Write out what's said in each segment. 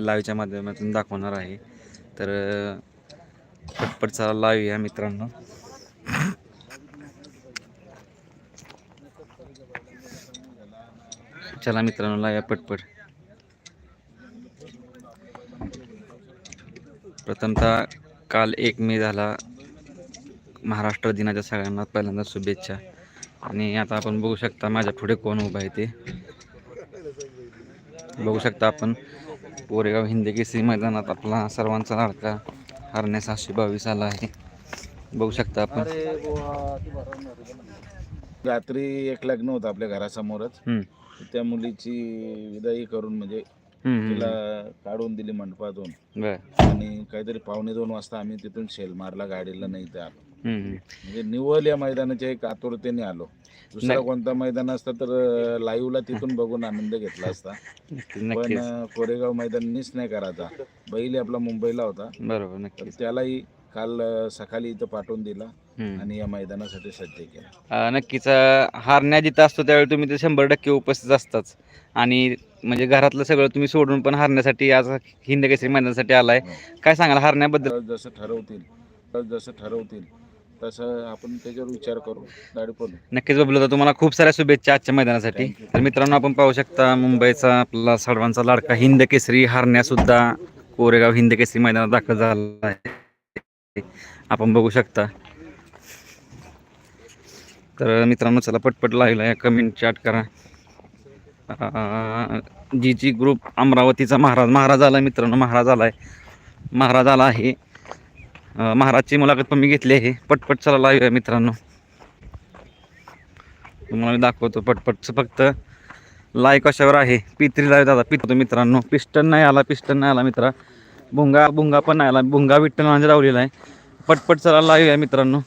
लाईव्हच्या माध्यमातून दाखवणार आहे. तर पटपट चला लाईव्ह या मित्रांनो. चला मित्रांनो लाईव्ह या पटपट. प्रथमतः काल एक मे झाला. महाराष्ट्र दिनाच्या सगळ्यांना पहिल्यांदा शुभेच्छा. आणि आता आपण बघू शकता माझ्या पुढे कोण उभा आहे ते. बघू शकता आपण. कोरेगाव हिंदी केसरी मैदानात आपला सर्वांचा लाडका हरण्या सहाशे बावीस आला आहे. बघू शकता आपण. रात्री एक लग्न होतं आपल्या घरासमोरच. त्या मुलीची विदाई करून म्हणजे तिला. काढून दिली मंडपातून. आणि काहीतरी पावणे दोन वाजता आम्ही तिथून शेल मारला गाडीला नाही ते आलो. म्हणजे निवल या मैदानाच्या एक आतुरतेने आलो. दुसरा. कोणता मैदान असतं तर लाईव्हला तिथून बघून आनंद घेतला असता. पण कोरेगाव मैदान मिस नाही करायचा. बैल आपला मुंबईला होता. बरोबर त्यालाही काल सकाळी इथं पाठवून दिला. आणि या मैदानासाठी सज्ज केला. नक्कीच हारण्या जिथं असतो त्यावेळी तुम्ही ते शंभर टक्के उपस्थित असताच. आणि म्हणजे घरातलं सगळं तुम्ही सोडून पण हारण्यासाठी आज हिंद केसरी मैदानासाठी आलाय. हो. काय सांगाल हारण्याबद्दल? जसं ठरवतील जसं ठरवतील तसं आपण त्याच्यावर विचार करू. गाडी नक्कीच बबलू दादा तुम्हाला खूप साऱ्या शुभेच्छा आजच्या मैदानासाठी. तर मित्रांनो आपण पाहू शकता मुंबईचा आपला सर्वांचा लाडका हिंद केसरी हारण्यासुद्धा कोरेगाव हिंद केसरी मैदानात दाखल झाला आहे. आपण बघू शकता. तर मित्रांनो चला पटपट लागला या कमेंट चॅट करा. जी जी ग्रुप अमरावतीचा महाराज महाराज आला मित्रांनो महाराज आला आहे महाराज आला आहे. महाराजची मुलाखत पण मी घेतली आहे. पटपट चला लावूया मित्रांनो. तुम्हाला मी दाखवतो पटपटचं फक्त लाय कशावर आहे. पित्री लाय दादा. पितो मित्रांनो. पिस्टन नाही आला पिस्टन नाही आला मित्रा. भुंगा भुंगा पण नाही आला. भुंगा विठ्ठल म्हणजे लावलेला आहे. पटपट चला लाईव्ह आहे मित्रांनो.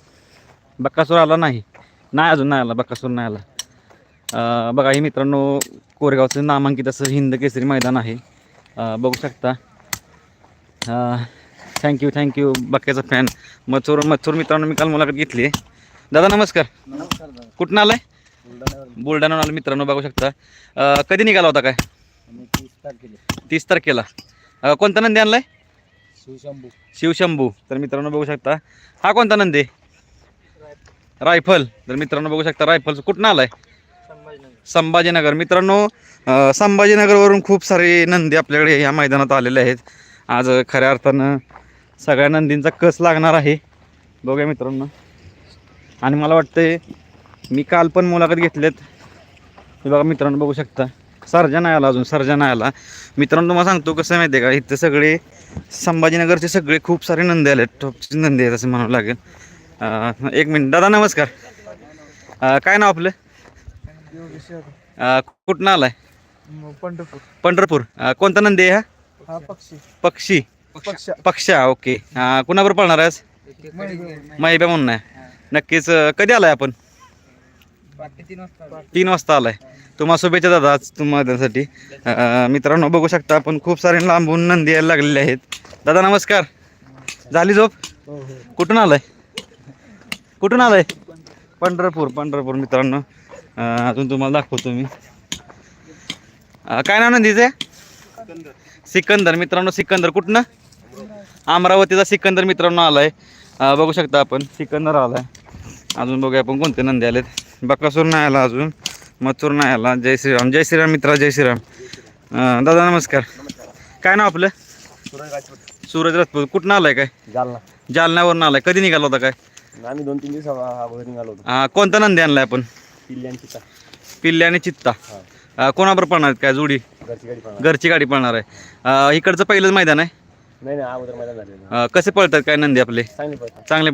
बक्कासूर आला नाही. नाही अजून नाही आला. बक्कासूर नाही आला. बघा हे मित्रांनो कोरेगावचं नामांकित असं हिंद केसरी मैदान आहे. बघू शकता. थँक्यू थँक्यू बक्क्याचा फॅन मथुर मथुर मित्रांनो मी काल मुलाखत घेतली. दादा नमस्कार. कुठनं आलाय? बुलढाणा आलो मित्रांनो बघू शकता. अं, कधी निघाला होता काय? तीस तारखेला. अं, कोणता नंदी आणलाय? शिवशंभू. शिवशंभू. तर मित्रांनो बघू शकता. हा कोणता नंदी? रायफल. तर मित्रांनो बघू शकता रायफल कुठनं आलाय? संभाजीनगर. मित्रांनो अं, संभाजीनगरवरून खूप सारे नंदी आपल्याकडे या मैदानात आलेले आहेत. आज खऱ्या अर्थानं सगळ्या नंदींचा कस लागणार आहे? बघूया मित्रांनो. आणि मला वाटतंय मी काल पण मुलाखत घेतलेत. हे बघा मित्रांनो बघू शकता. सर्जा नाही आला अजून सर्जा नाही आला. मित्रांनो तुम्हाला सांगतो कसं माहिती आहे का? इथं सगळे संभाजीनगरचे सगळे खूप सारे नंदी आले टॉपचे नंदी आहेत असं म्हणावं लागेल. एक मिनिट. दादा नमस्कार. काय नाव आपलं? कुठनं आलाय? पंढरपूर. पंढरपूर. कोणता नंदी आहे हा? हा पक्षी. पक्षी. पक्ष. पक्षा ओके. अं, कुणाबरोबर पळणार आहेस? माहिती म्हणून आहे. नक्कीच अं, कधी आलाय आपण? तीन वाजता आलाय. तुम्हाला शुभेच्छा दादा आज तुम्हासाठी मित्रांनो बघू शकता आपण खूप सारे लांबून नंदी यायला लागलेले आहेत. दादा नमस्कार. झाली झोप? कुठून आलाय? कुठून आलाय? पंढरपूर पंढरपूर मित्रांनो. अं, अजून तुम्हाला दाखवतो मी. अं, काय नाव नंदीचे सिकंदर. मित्रांनो सिकंदर कुठनं? अमरावतीचा सिकंदर मित्रांनो आलाय. बघू शकता आपण सिकंदर आलाय. अजून बघूया आपण कोणते नंदी आलेत. बकासूर नाही आला अजून मथुर नाही आला. जय श्रीराम जय श्रीराम मित्रा जय श्रीराम. अं, दादा नमस्कार. काय नाव आपलं? सूरज राजपूत. कुठनं आलाय काय? जालना. जालन्यावरून आलाय. कधी निघाला होता काय? आम्ही दोन तीन दिवस अगोदर निघालो होतो. अं, कोणता नंदी आणलाय आपण? किल्ल्यांची का पिल्ले आणि चित्ता. अं, कोणाबरोबर पळणार आहेत काय? जोडी? घरची गाडी पळणार. घरची गाडी पळणार आहे. अं, इकडचं पहिलंच मैदान आहे. नाही नाही अगोदर मैदान झालेलं अं, कसे पळतात काय नंदी आपले? चांगली पळतात. चांगले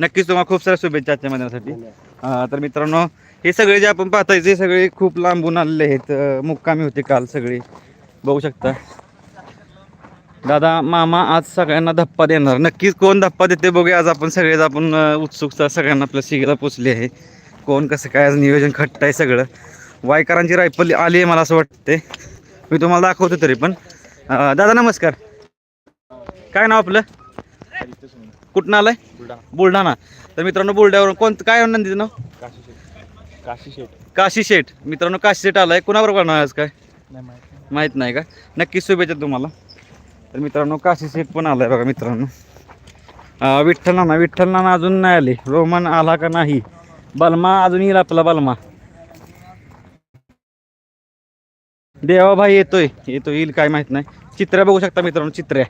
नक्कीच तुम्हाला खूप साऱ्या शुभेच्छा आजच्या मैदानासाठी. अं, तर मित्रांनो हे सगळे जे आपण पाहताय ते सगळे खूप लांबून आलेले आहेत अं, मुक्कामी होते काल सगळे. बघू शकता. दादा मामा आज सगळ्यांना धप्पा देणार. नक्कीच कोण धप्पा देते बघूया. आज आपण सगळेच आपण अं, उत्सुकता सगळ्यांना आपल्या शिगेला पोचली आहे. कोण कसं काय आज नियोजन खट्ट आहे सगळं. वायकरांची रायफल आली आहे मला असं वाटते मी तुम्हाला दाखवतो तरी पण. अं, दादा नमस्कार. काय नाव आपलं? कुठनं आलंय? बुलढाणा. बुलढाणा तर मित्रांनो बुलढाण्यावरून कोणतं काय नंदीचं नाव? काशी शेठ. काशी काशी शेठ मित्रांनो काशी शेठ आलाय. कुणाबरोबर करणार आज काय? नाही माहीत नाही का? नक्कीच शुभेच्छा तुम्हाला. तर मित्रांनो काशी शेठ पण आलाय बघा मित्रांनो. विठ्ठल नाना विठ्ठल नाना अजून नाही आले. रोमन आला का नाही? बलमा अजून येईल आपला बलमा. देवाभाई येतोय. येतो येईल काय माहीत नाही. चित्र्या बघू शकता मित्रांनो चित्र्या.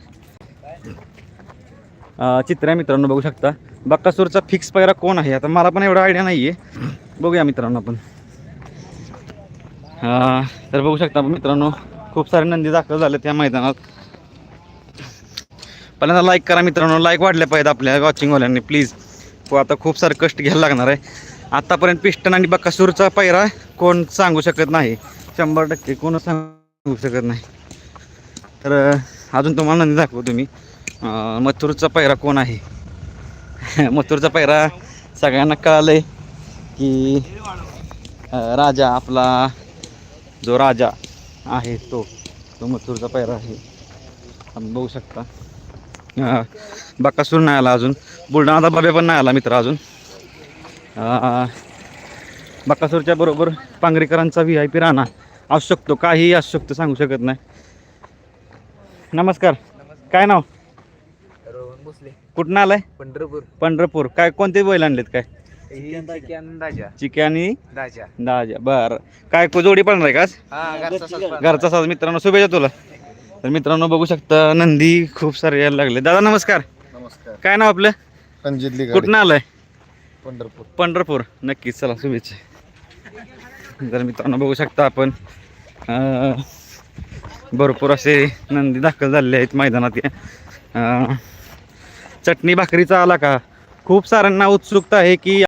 चित्र आहे मित्रांनो बघू शकता. बक्कासूरचा फिक्स पैरा कोण आहे? आता मला पण एवढा आयडिया नाही आहे बघूया मित्रांनो आपण. तर बघू शकता मित्रांनो खूप सारे नंदी दाखल झाले त्या मैदानात. पहिल्यांदा लाईक करा मित्रांनो लाईक वाढल्या पाहिजेत आपल्या वॉचिंगवाल्यांनी प्लीज आता खूप सारे कष्ट घ्यायला लागणार आहे. आतापर्यंत पिस्टन आणि बक्कासूरचा पैरा कोण सांगू शकत नाही. शंभर टक्के कोण सांगू शकत नाही. तर अजून तुम्हाला नंदी दाखवू तुम्ही मथुरचा पैरा कोण आहे? मथुरचा पैरा सगळ्यांना कळालं आहे की राजा आपला जो राजा आहे तो तो मथुरचा पैरा आहे. आपण बघू शकता. बकासूर नाही आला अजून. बुलढाणा बाबे पण नाही आला मित्र अजून. बकासूरच्या बरोबर पांगरेकरांचा व्ही आय पी राणा असू शकतो. काहीही असू शकतो सांगू शकत नाही. नमस्कार. काय नाव? भोसले कुठनं आलाय? पंढरपूर. पंढरपूर. काय कोणते बैल आणलेत काय? दाजा चिके आणि? दाजा बरं. काय को- जोडी पडणार आहे का आज? हा घरचा साज मित्रांनो शुभेच्छा तुला. तर मित्रांनो बघू शकता नंदी खूप सारे यायला लागले. दादा नमस्कार. नमस्कार. काय नाव आपलं? रणजितली कुठनं आलंय? पंढरपूर. पंढरपूर. नक्कीच चला शुभेच्छा. तर मित्रांनो बघू शकता आपण भरपूर असे नंदी दाखल झालेले आहेत मैदानात. अं, चटणी भाकरीचा आला का? खूप साऱ्यांना उत्सुकता आहे की